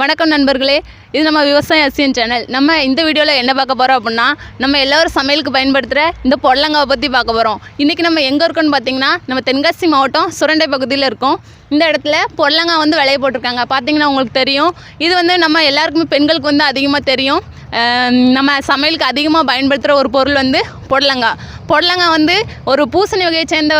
வணக்கம் நண்பர்களே இது நம்ம விவசாய அசியன் சேனல். நம்ம இந்த வீடியோவில் என்ன பார்க்க போகிறோம் அப்படின்னா நம்ம எல்லோரும் சமையலுக்கு பயன்படுத்துகிற இந்த பொடலங்காவை பற்றி பார்க்க போகிறோம் இன்றைக்கி நம்ம எங்கே இருக்கோம்னு பார்த்தீங்கன்னா நம்ம தென்காசி மாவட்டம் சுரண்டை பகுதியில் இருக்கோம். இந்த இடத்துல பொடலங்காய் வந்து விளைய போட்டிருக்காங்க. பார்த்தீங்கன்னா உங்களுக்கு தெரியும். இது வந்து நம்ம எல்லாருக்குமே பெண்களுக்கு வந்து அதிகமாக தெரியும். நம்ம சமையலுக்கு அதிகமாக பயன்படுத்துகிற ஒரு பொருள் வந்து பொடலங்காய் பொடலங்காய் வந்து ஒரு பூசணி வகையை சேர்ந்த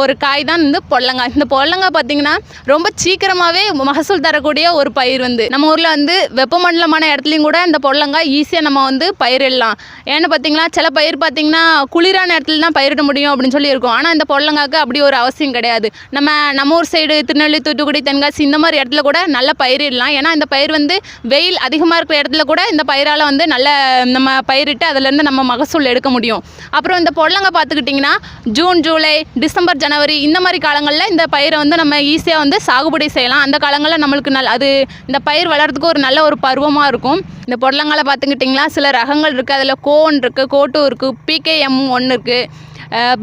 ஒரு காய் தான் வந்து பொடலங்காய் இந்த பொடலங்காய் பார்த்திங்கன்னா ரொம்ப சீக்கிரமாகவே மகசூல் தரக்கூடிய ஒரு பயிர் வந்து. நம்ம ஊரில் வந்து வெப்பமண்டலமான இடத்துலையும் கூட இந்த பொடலங்காய் ஈஸியாக நம்ம வந்து பயிரிடலாம். ஏன்னு பார்த்தீங்கன்னா சில பயிர் பார்த்திங்கன்னா குளிரான இடத்துல தான் பயிரிட முடியும் அப்படின்னு சொல்லி இருக்கும் ஆனால் இந்த பொடலங்காய்க்கு அப்படி ஒரு அவசியம் கிடையாது. நம்ம நம்ம ஊர் சைடு திருநெல்வேலி தூத்துக்குடி தென்காசி இந்த மாதிரி இடத்துல கூட நல்லா பயிரிடலாம். ஏன்னா இந்த பயிர் வந்து வெயில் அதிகமாக இருக்கிற இடத்துல கூட இந்த பயிரால் வந்து நல்ல நம்ம பயிரிட்டு அதுலேருந்து நம்ம மகசூல் எடுக்க முடியும். அப்புறம் இந்த பொடலங்க பார்த்துக்கிட்டிங்கன்னா ஜூன் ஜூலை டிசம்பர் ஜனவரி இந்த மாதிரி காலங்களில் இந்த பயிரை வந்து நம்ம ஈஸியாக வந்து சாகுபடி செய்யலாம். அந்த காலங்களில் நம்மளுக்கு நல் அது இந்த பயிர் வளர்கிறதுக்கு ஒரு நல்ல ஒரு பருவமாக இருக்கும். இந்த பொடலங்களை பார்த்துக்கிட்டிங்களா சில ரகங்கள் இருக்குது அதில் கோன் இருக்குது கோட்டூர் இருக்குது பிகேஎம் ஒன்று இருக்குது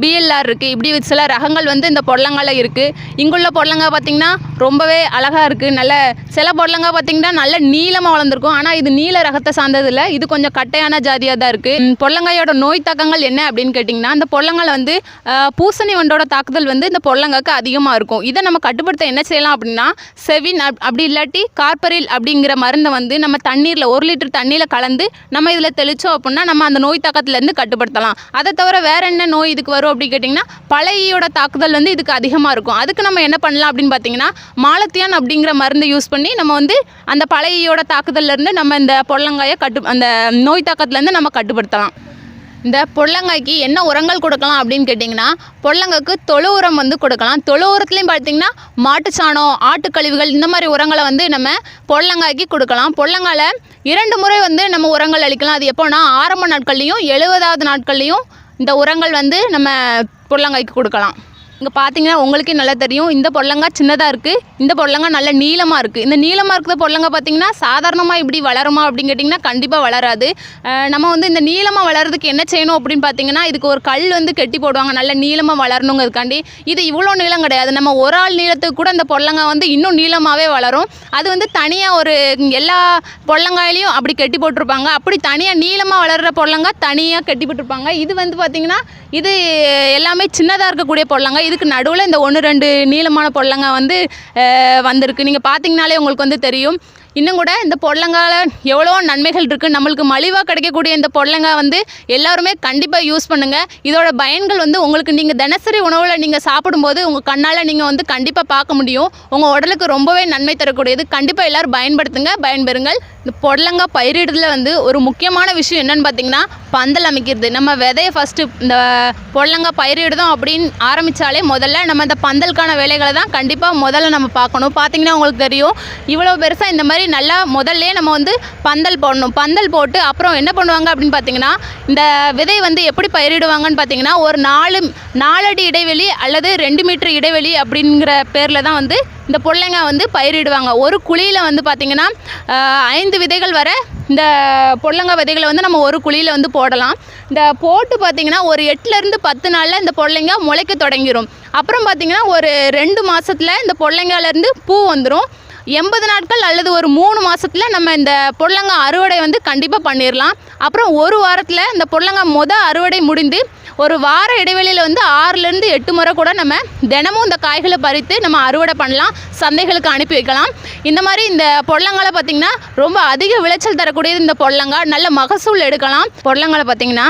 பிஎல்ஆர் இருக்குது இப்படி சில ரகங்கள் வந்து இந்த பொடலங்கால இருக்குது இங்குள்ள பொடலங்காய் பார்த்திங்கன்னா ரொம்பவே அழகாக இருக்குது நல்ல சில பொடலங்காய் பார்த்திங்கன்னா நல்ல நீளமாக வளர்ந்துருக்கும். ஆனால் இது நீல ரகத்தை சார்ந்ததில் இது கொஞ்சம் கட்டையான ஜாதியாக தான் இருக்குது பொடலங்காயோட நோய் தாக்கங்கள் என்ன அப்படின்னு கேட்டிங்கன்னா அந்த பொடலங்கால வந்து பூசணி வண்டோட தாக்குதல் வந்து இந்த பொடலங்காய்க்கு அதிகமாக இருக்கும். இதை நம்ம கட்டுப்படுத்த என்ன செய்யலாம் அப்படின்னா செவின் அப் அப்படி இல்லாட்டி கார்பரில் அப்படிங்கிற மருந்தை வந்து நம்ம தண்ணீரில் ஒரு லிட்டர் தண்ணியில் கலந்து நம்ம இதில் தெளித்தோம் அப்படின்னா நம்ம அந்த நோய் தாக்கத்துலேருந்து கட்டுப்படுத்தலாம். அதை தவிர வேறு என்ன நோய் இதுக்கு வரும் அப்படின்னு கேட்டிங்கன்னா பழையோட தாக்குதல் வந்து இதுக்கு அதிகமாக இருக்கும். அதுக்கு நம்ம என்ன பண்ணலாம் அப்படின்னு பார்த்தீங்கன்னா மாலத்தியான் அப்படிங்கிற மருந்தை யூஸ் பண்ணி நம்ம வந்து அந்த பழையோட தாக்குதல்லேருந்து நம்ம இந்த பொள்ளங்காயை கட்டு அந்த நோய் தாக்கத்துலேருந்து நம்ம கட்டுப்படுத்தலாம். இந்த பொள்ளங்காய்க்கு என்ன உரங்கள் கொடுக்கலாம் அப்படின்னு கேட்டிங்கன்னா பொள்ளங்காய்க்கு தொழு உரம் வந்து கொடுக்கலாம். தொழு உரத்துலையும் பார்த்தீங்கன்னா மாட்டுச்சாணம் ஆட்டுக்கழிவுகள் இந்த மாதிரி உரங்களை வந்து நம்ம பொள்ளங்காய்க்கு கொடுக்கலாம். பொள்ளங்காயில் இரண்டு முறை வந்து நம்ம உரங்கள் அளிக்கலாம். அது எப்போனா ஆரம்ப நாட்கள்லேயும் எழுபதாவது நாட்கள்லேயும் இந்த உரங்கள் வந்து நம்ம புடலங்காய்க்கு கொடுக்கலாம். இங்கே பார்த்தீங்கன்னா உங்களுக்கே நல்லா தெரியும். இந்த பொடலங்காய் சின்னதாக இருக்குது இந்த பொடலங்காய் நல்ல நீளமாக இருக்குது இந்த நீளமாக இருக்கிற பொடலங்காய் பார்த்தீங்கன்னா சாதாரணமாக இப்படி வளருமா அப்படின்னு கேட்டிங்கன்னா கண்டிப்பாக வளராது. நம்ம வந்து இந்த நீளமாக வளர்றதுக்கு என்ன செய்யணும் அப்படின்னு பார்த்தீங்கன்னா இதுக்கு ஒரு கல் வந்து கெட்டி போடுவாங்க. நல்ல நீளமாக வளரணுங்கிறதுக்காண்டி. இது இவ்வளோ நீளம் கிடையாது. நம்ம ஒரு ஆள் நீளத்துக்கு கூட இந்த பொடலங்காய் வந்து இன்னும் நீளமாகவே வளரும். அது வந்து தனியாக ஒரு எல்லா பொடலங்காயிலையும் அப்படி கெட்டி போட்டிருப்பாங்க. அப்படி தனியாக நீளமாக வளர்கிற பொடலங்காய் தனியாக கெட்டி போட்டிருப்பாங்க. இது வந்து பார்த்திங்கன்னா இது எல்லாமே சின்னதாக இருக்கக்கூடிய பொடலங்காய் இதுக்கு நடுவில் இந்த ஒன்று ரெண்டு நீளமான பொடலங்காய் வந்து வந்திருக்கு. நீங்கள் பார்த்தீங்கனாலே உங்களுக்கு வந்து தெரியும். இன்னும் கூட இந்த பொடலங்கால எவ்வளோ நன்மைகள் இருக்குது நம்மளுக்கு மலிவாக கிடைக்கக்கூடிய இந்த பொடலங்காய் வந்து எல்லாருமே கண்டிப்பாக யூஸ் பண்ணுங்கள் இதோட பயன்கள் வந்து உங்களுக்கு நீங்கள் தினசரி உணவில் நீங்கள் சாப்பிடும்போது உங்கள் கண்ணால் நீங்கள் வந்து கண்டிப்பாக பார்க்க முடியும். உங்கள் உடலுக்கு ரொம்பவே நன்மை தரக்கூடியது. கண்டிப்பாக எல்லோரும் பயன்படுத்துங்க பயன்பெறுங்கள். இந்த பொடலங்காய் பயிரிடுறதுல வந்து ஒரு முக்கியமான விஷயம் என்னென்னு பார்த்தீங்கன்னா பந்தல் அமைக்கிறது. நம்ம விதையை ஃபஸ்ட்டு இந்த பொடலங்காய் பயிரிடுதோம் அப்படின்னு ஆரம்பித்தாலே முதல்ல நம்ம இந்த பந்தலுக்கான வேலைகளை தான் கண்டிப்பாக முதல்ல நம்ம பார்க்கணும். பார்த்தீங்கன்னா உங்களுக்கு தெரியும் இவ்வளோ பெருசாக இந்த மாதிரி நல்லா முதல்ல நம்ம வந்து பந்தல் போடணும். பந்தல் போட்டு அப்புறம் என்ன பண்ணுவாங்க அப்படின்னு பார்த்தீங்கன்னா இந்த விதை வந்து எப்படி பயிரிடுவாங்கன்னு பார்த்தீங்கன்னா ஒரு நாலு நாலடி இடைவெளி அல்லது ரெண்டு மீட்டர் இடைவெளி அப்படிங்கிற பேரில் தான் வந்து இந்த பிள்ளைங்க வந்து பயிரிடுவாங்க. ஒரு குழியில் வந்து பார்த்திங்கன்னா ஐந்து விதைகள் வர இந்த பொள்ளங்க விதைகளை வந்து நம்ம ஒரு குழியில் வந்து போடலாம். இந்த போட்டு பார்த்திங்கன்னா ஒரு எட்டுலேருந்து பத்து நாளில் இந்த பொள்ளைங்க முளைக்க தொடங்கிடும் அப்புறம் பார்த்திங்கன்னா ஒரு ரெண்டு மாதத்தில் இந்த பொள்ளைங்கலேருந்து பூ வந்துடும் எண்பது நாட்கள் அல்லது ஒரு மூணு மாதத்தில் நம்ம இந்த பொடலங்காய் அறுவடை வந்து கண்டிப்பாக பண்ணிடலாம் அப்புறம் ஒரு வாரத்தில் இந்த பொடலங்காய் மொதல் அறுவடை முடிந்து ஒரு வார இடைவெளியில் வந்து ஆறுலேருந்து எட்டு முறை கூட நம்ம தினமும் இந்த காய்களை பறித்து நம்ம அறுவடை பண்ணலாம். சந்தைகளுக்கு அனுப்பி வைக்கலாம். இந்த மாதிரி இந்த பொடலங்கால பார்த்திங்கன்னா ரொம்ப அதிக விளைச்சல் தரக்கூடியது இந்த பொடலங்காய் நல்ல மகசூல் எடுக்கலாம். பொடலங்கால பார்த்திங்கன்னா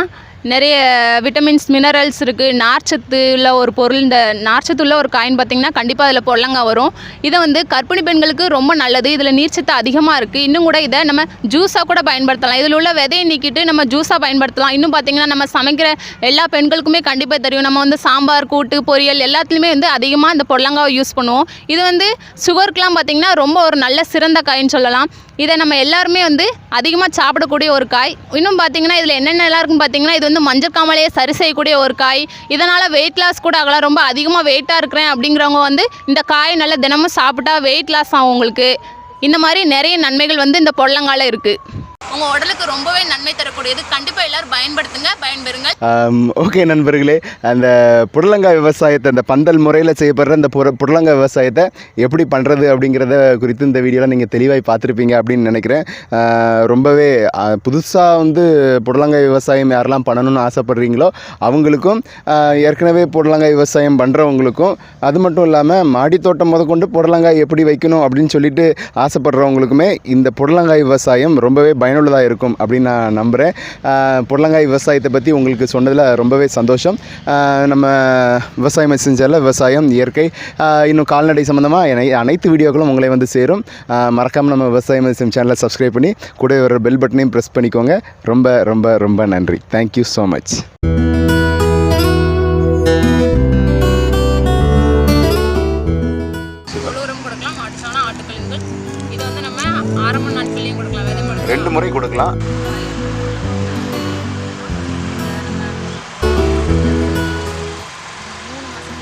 நிறைய விட்டமின்ஸ் மினரல்ஸ் இருக்குது நார்ச்சத்து உள்ள ஒரு பொருள் இந்த நார்ச்சத்து உள்ள ஒரு காயின் பார்த்திங்கன்னா கண்டிப்பாக அதில் பொடலங்காய் வரும். இதை வந்து கர்ப்பிணி பெண்களுக்கு ரொம்ப நல்லது. இதில் நீர்ச்சத்து அதிகமாக இருக்குது இன்னும் கூட இதை நம்ம ஜூஸாக கூட பயன்படுத்தலாம். இதில் உள்ள விதையை நீக்கிட்டு நம்ம ஜூஸாக பயன்படுத்தலாம். இன்னும் பார்த்திங்கன்னா நம்ம சமைக்கிற எல்லா பெண்களுக்குமே கண்டிப்பாக தெரியும். நம்ம வந்து சாம்பார் கூட்டு பொரியல் எல்லாத்துலேயுமே வந்து அதிகமாக இந்த பொடலங்காவை யூஸ் பண்ணுவோம். இது வந்து சுகருக்குலாம் பார்த்திங்கன்னா ரொம்ப ஒரு நல்ல சிறந்த காயின்னு சொல்லலாம். இதை நம்ம எல்லாருமே வந்து அதிகமாக சாப்பிடக்கூடிய ஒரு காய். இன்னும் பார்த்தீங்கன்னா இதில் என்னென்னலாம் இருக்குன்னு பார்த்தீங்கன்னா இது வந்து மஞ்சள் காமலையை சரி செய்யக்கூடிய ஒரு காய். இதனால் வெயிட் லாஸ் கூட ஆகலாம். ரொம்ப அதிகமாக வெயிட்டாக இருக்கிறேன் அப்படிங்கிறவங்க வந்து இந்த காயை நல்லா தினமும் சாப்பிட்டா வெயிட் லாஸ் ஆகும் உங்களுக்கு. இந்த மாதிரி நிறைய நன்மைகள் வந்து இந்த பொடலங்கால இருக்குது உங்கள் உடலுக்கு ரொம்பவே நன்மை தரக்கூடியது. கண்டிப்பாக எல்லோரும் பயன்படுத்துங்க பயன்பெறுங்க ஓகே நண்பர்களே அந்த புடலங்காய் விவசாயத்தை அந்த பந்தல் முறையில் செய்யப்படுற அந்த புற புடலங்காய் விவசாயத்தை எப்படி பண்ணுறது அப்படிங்கிறத குறித்து இந்த வீடியோவில் நீங்கள் தெளிவாக பார்த்துருப்பீங்க அப்படின்னு நினைக்கிறேன். ரொம்பவே புதுசாக வந்து புடலங்காய் விவசாயம் யாரெல்லாம் பண்ணணும்னு ஆசைப்பட்றீங்களோ அவங்களுக்கும் ஏற்கனவே புடலங்காய் விவசாயம் பண்ணுறவங்களுக்கும் அது மட்டும் இல்லாமல் மாடித்தோட்டம் முதற்கொண்டு புடலங்காய் எப்படி வைக்கணும் அப்படின்னு சொல்லிட்டு ஆசைப்படுறவங்களுக்குமே இந்த புடலங்காய் விவசாயம் ரொம்பவே பயனுள்ளதாக இருக்கும் அப்படின்னு நான் நம்புகிறேன் புடலங்காய் விவசாயத்தை பற்றி உங்களுக்கு சொன்னதில் ரொம்பவே சந்தோஷம். நம்ம விவசாய மெசஞ்சரில் விவசாயம் இயற்கை இன்னும் கால்நடை சம்மந்தமாக அனைத்து வீடியோக்களும் உங்களை வந்து சேரும். மறக்காமல் நம்ம விவசாய எஸ்எம் சேனலை சப்ஸ்கிரைப் பண்ணி கூட ஒரு பெல் பட்டனையும் ப்ரெஸ் பண்ணிக்கோங்க. ரொம்ப ரொம்ப ரொம்ப நன்றி. தேங்க்யூ ஸோ மச் ஆட்டுக்கழிவுகள் இது வந்து நம்ம ஆரம்ப நாட்கள்லையும் கொடுக்கலாம் விதை ரெண்டு முறை கொடுக்கலாம். மூணு மாசத்துல